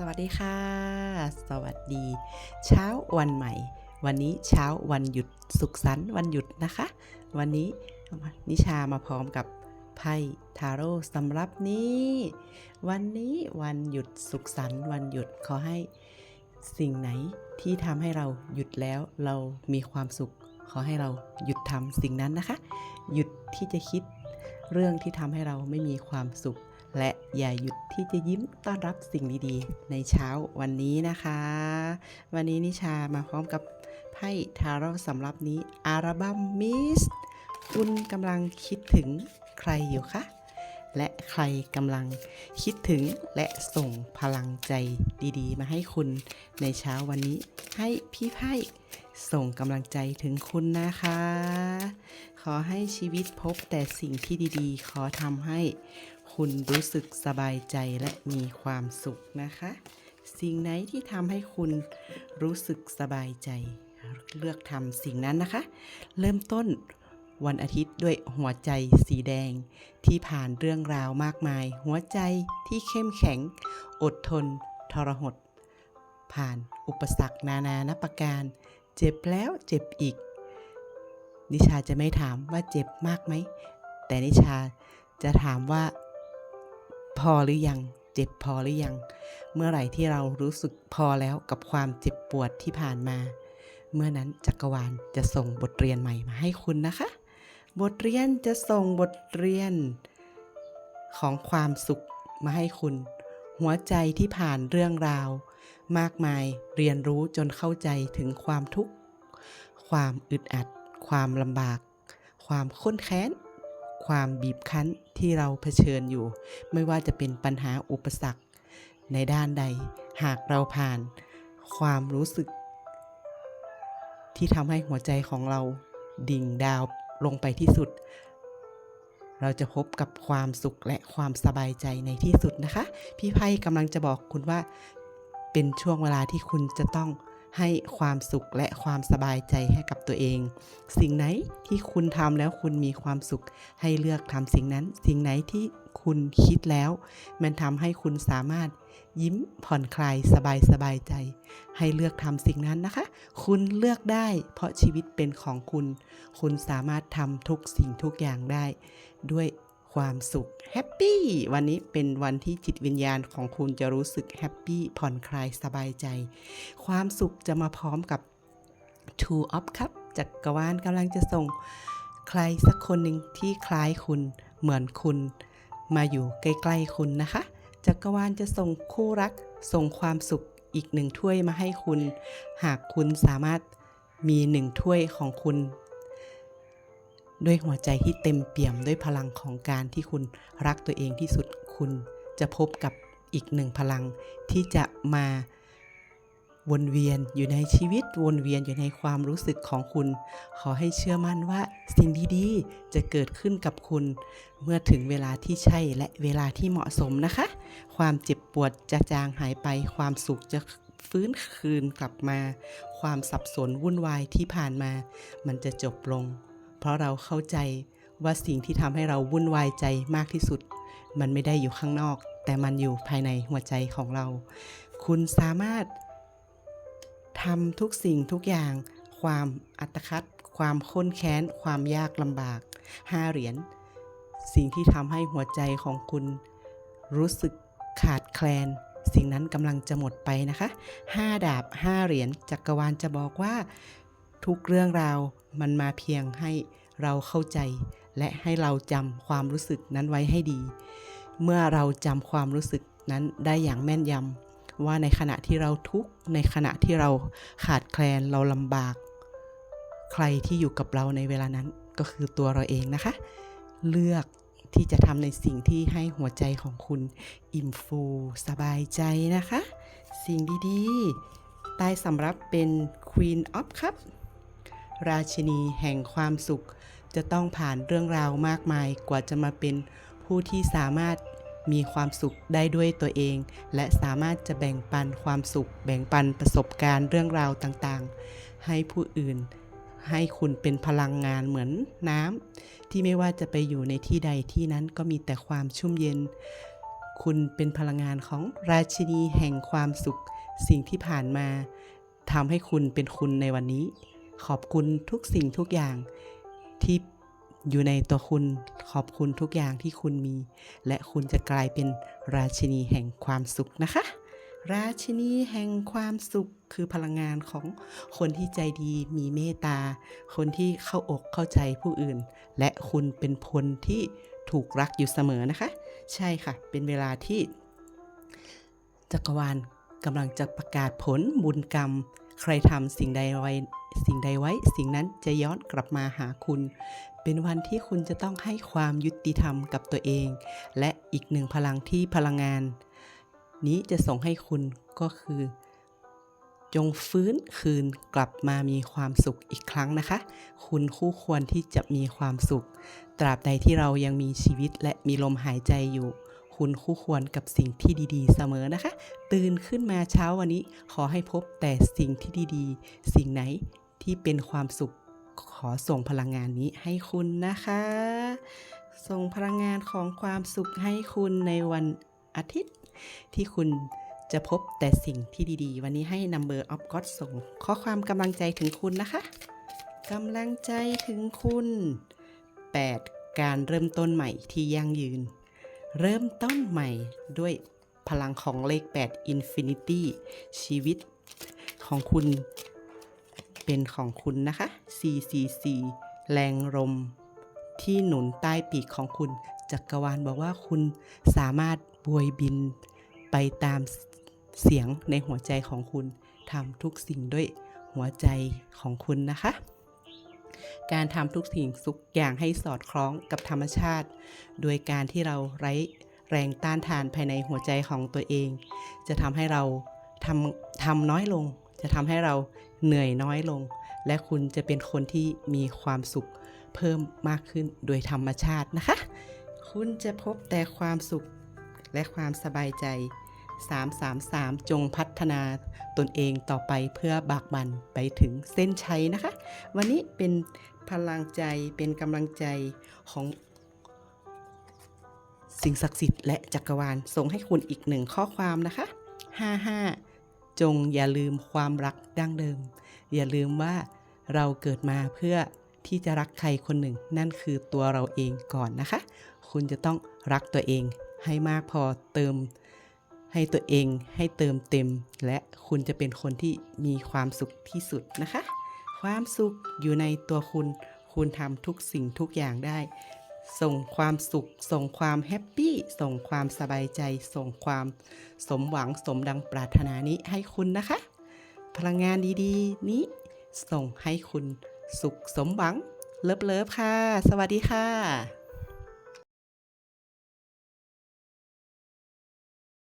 สวัสดีค่ะ สวัสดี เช้าวันใหม่ วันนี้เช้าวันหยุดสุขสันต์วันหยุดนะคะ วันนี้นิชามาพร้อมกับไพ่ทาโร่สำหรับนี้ วันนี้วันหยุดสุขสันต์วันหยุดขอให้สิ่งไหนที่ทำให้เราหยุดแล้วเรามีความสุข ขอให้เราหยุดทำสิ่งนั้นนะคะ หยุดที่จะคิดเรื่องที่ทำให้เราไม่มีความสุข และอย่าหยุดที่จะยิ้มต้อนรับสิ่งดีๆ ในเช้าวันนี้นะคะ วันนี้นิชามาพร้อมกับไพ่ทาโร่สำหรับนี้อัลบั้มมิสคุณกำลังคิดถึงใครอยู่คะ และใครกำลังคิดถึงและส่งพลังใจดีๆ มาให้คุณในเช้าวันนี้ ให้พี่ไพ่ส่งกำลังใจถึงคุณนะคะ ขอให้ชีวิตพบแต่สิ่งที่ดีๆ ขอทำให้ คุณรู้สึกสบายใจและมีความสุขนะคะ สิ่งไหนที่ทำให้คุณรู้สึกสบายใจ เลือกทำสิ่งนั้นนะคะ เริ่มต้นวันอาทิตย์ด้วยหัวใจสีแดง ที่ผ่านเรื่องราวมากมาย หัวใจที่เข้มแข็ง อดทน ทรหด ผ่านอุปสรรคนานานับประการ เจ็บแล้วเจ็บอีก นิชาจะไม่ถามว่าเจ็บมากไหม แต่นิชาจะถามว่า พอหรือยัง เจ็บพอหรือยัง เมื่อไหร่ที่เรารู้สึกพอแล้วกับความเจ็บปวดที่ผ่านมา เมื่อนั้นจักรวาลจะส่งบทเรียนใหม่มาให้คุณนะคะ บทเรียนจะส่งบทเรียน ของความสุขมาให้คุณ หัวใจที่ผ่านเรื่องราว มากมายเรียนรู้จนเข้าใจถึงความทุกข์ ความอึดอัด ความลำบาก ความข้นแค้น ความบีบคั้นที่เราเผชิญอยู่ ไม่ว่าจะเป็นปัญหาอุปสรรค ในด้านใด หากเราผ่านความรู้สึก ที่ทำให้หัวใจของเราดิ่งดาวลงไปที่สุด เราจะพบกับความสุขและความสบายใจในที่สุดนะคะ พี่ไพ่กำลังจะบอกคุณว่า เป็นช่วงเวลาที่คุณจะต้อง ให้ความสุขและความสบายใจให้กับตัวเอง สิ่งไหนที่คุณทำแล้วคุณมีความสุข ให้เลือกทำสิ่งนั้น สิ่งไหนที่คุณคิดแล้ว มันทำให้คุณสามารถยิ้มผ่อนคลายสบายสบายใจ ให้เลือกทำสิ่งนั้นนะคะ คุณเลือกได้ เพราะชีวิตเป็นของคุณ คุณสามารถทำทุกสิ่งทุกอย่างได้ ด้วย ความสุขแฮปปี้วันนี้เป็นวันที่จิตวิญญาณของคุณจะรู้สึกแฮปปี้ผ่อนคลายสบายใจ ความสุขจะมาพร้อมกับ Two of Cup จักรวาลกำลังจะส่งใครสักคนหนึ่งที่คล้ายคุณเหมือนคุณมาอยู่ใกล้ๆคุณนะคะจักรวาลจะส่งคู่รักส่งความสุขอีกหนึ่งถ้วยมาให้คุณ หากคุณสามารถมีหนึ่งถ้วยของคุณ ด้วยหัวใจที่เต็มเปี่ยมด้วยพลังของการที่คุณรักตัวเองที่สุดคุณจะพบกับอีกหนึ่งพลังที่จะมาวนเวียนอยู่ในชีวิตวนเวียนอยู่ในความรู้สึกของคุณ ขอให้เชื่อมั่นว่าสิ่งดีๆจะเกิดขึ้นกับคุณ เมื่อถึงเวลาที่ใช่และเวลาที่เหมาะสมนะคะ ความเจ็บปวดจะจางหายไป ความสุขจะฟื้นคืนกลับมา ความสับสนวุ่นวายที่ผ่านมา มันจะจบลง เพราะเราเข้าใจว่าสิ่งที่ทำให้เราวุ่นวายใจมากที่สุด มันไม่ได้อยู่ข้างนอก แต่มันอยู่ภายในหัวใจของเรา คุณสามารถทำทุกสิ่งทุกอย่าง ความอัตคัด ความข้นแค้น ความยากลำบากห้าเหรียญสิ่งที่ทำให้หัวใจของคุณรู้สึกขาดแคลน สิ่งนั้นกำลังจะหมดไปนะคะห้าดาบห้าเหรียญจักรวาลจะบอกว่า ทุกเรื่องราวมันมาเพียงให้เราเข้าใจ และให้เราจำความรู้สึกนั้นไว้ให้ดี เมื่อเราจำความรู้สึกนั้นได้อย่างแม่นยำว่าในขณะที่เราทุกข์ในขณะที่เราขาดแคลนเราลำบาก ใครที่อยู่กับเราในเวลานั้นก็คือตัวเราเองนะคะ เลือกที่จะทำในสิ่งที่ให้หัวใจของคุณอิ่มฟูสบายใจนะคะ สิ่งดีๆ ใต้สำรับเป็น Queen of Cup ร ราชินีแห่งความสุข จะต้องผ่านเรื่องราวมากมายกว่าจะมาเป็นผู้ที่สามารถมีความสุขได้ด้วยตัวเอง และสามารถจะแบ่งปันความสุข แบ่งปันประสบการณ์เรื่องราวต่างๆ ให้ผู้อื่น ให้คุณเป็นพลังงานเหมือนน้ำที่ไม่ว่าจะไปอยู่ในที่ใดที่นั้นก็มีแต่ความชุ่มเย็น คุณเป็นพลังงานของราชินีแห่งความสุข สิ่งที่ผ่านมาทำให้คุณเป็นคุณในวันนี้ ขอบคุณทุกสิ่งทุกอย่างที่อยู่ในตัวคุณขอบคุณทุกอย่างที่คุณมี และคุณจะกลายเป็นราชินีแห่งความสุขนะคะ ราชินีแห่งความสุขคือพลังงานของคนที่ใจดีมีเมตตา คนที่เข้าอกเข้าใจผู้อื่น และคุณเป็นพลที่ถูกรักอยู่เสมอนะคะ ใช่ค่ะ เป็นเวลาที่ จักรวาลกำลังจะประกาศผลบุญกรรม ใครทำสิ่งใดไว้สิ่งใดไว้ สิ่งนั้นจะย้อนกลับมาหาคุณ เป็นวันที่คุณจะต้องให้ความยุติธรรมกับตัวเอง และอีกหนึ่งพลังที่พลังงาน นี้จะส่งให้คุณก็คือ จงฟื้นคืนกลับมามีความสุขอีกครั้งนะคะ คุณคู่ควรที่จะมีความสุข ตราบใดที่เรายังมีชีวิตและมีลมหายใจอยู่ คุณคู่ควรกับสิ่งที่ดีๆ เสมอนะคะ ตื่นขึ้นมาเช้าวันนี้ ขอให้พบแต่สิ่งที่ดีๆ สิ่งไหนที่เป็นความสุขขอส่งพลังงานนี้ให้คุณนะคะ ส่งพลังงานของความสุขให้คุณในวันอาทิตย์ ที่คุณจะพบแต่สิ่งที่ดีๆ วันนี้ให้ Number of God ส่ง ข้อความกำลังใจถึงคุณนะคะกำลังใจถึงคุณ 8. การเริ่มต้นใหม่ที่ยั่งยืน เริ่มต้นใหม่ด้วยพลังของเลข 8 Infinity ชีวิตของคุณเป็นของคุณนะคะ444แรงลมที่หนุนใต้ปีกของคุณจักรวาลบอกว่าคุณสามารถบวยบินไปตามเสียงในหัวใจของคุณทำทุกสิ่งด้วยหัวใจของคุณนะคะ การทำทุกสิ่งทุกอย่างให้สอดคล้องกับธรรมชาติ โดยการที่เราไร้แรงต้านทานภายในหัวใจของตัวเอง จะทำให้เราทำทำน้อยลง จะทำให้เราเหนื่อยน้อยลง และคุณจะเป็นคนที่มีความสุขเพิ่มมากขึ้นโดยธรรมชาตินะคะ คุณจะพบแต่ความสุขและความสบายใจ 333 จงพัฒนาตนเองต่อไปเพื่อบากบันไปถึงเส้นชัยนะคะ วันนี้เป็นพลังใจเป็นกำลังใจของสิ่งศักดิ์สิทธิ์และจักรวาลส่งให้คุณอีกหนึ่งข้อความนะคะ 55 จงอย่าลืมความรักดั้งเดิม อย่าลืมว่าเราเกิดมาเพื่อที่จะรักใครคนหนึ่ง นั่นคือตัวเราเองก่อนนะคะ คุณจะต้องรักตัวเองให้มากพอเติม ให้ตัวเองให้เติมเต็ม และคุณจะเป็นคนที่มีความสุขที่สุดนะคะ ความสุขอยู่ในตัวคุณ คุณทำทุกสิ่งทุกอย่างได้ ส่งความสุข ส่งความแฮปปี้ ส่งความสบายใจ ส่งความสมหวังสมดังปรารถนานี้ให้คุณนะคะ พลังงานดีๆ นี้ส่งให้คุณสุขสมหวัง เลิฟๆค่ะ สวัสดีค่ะ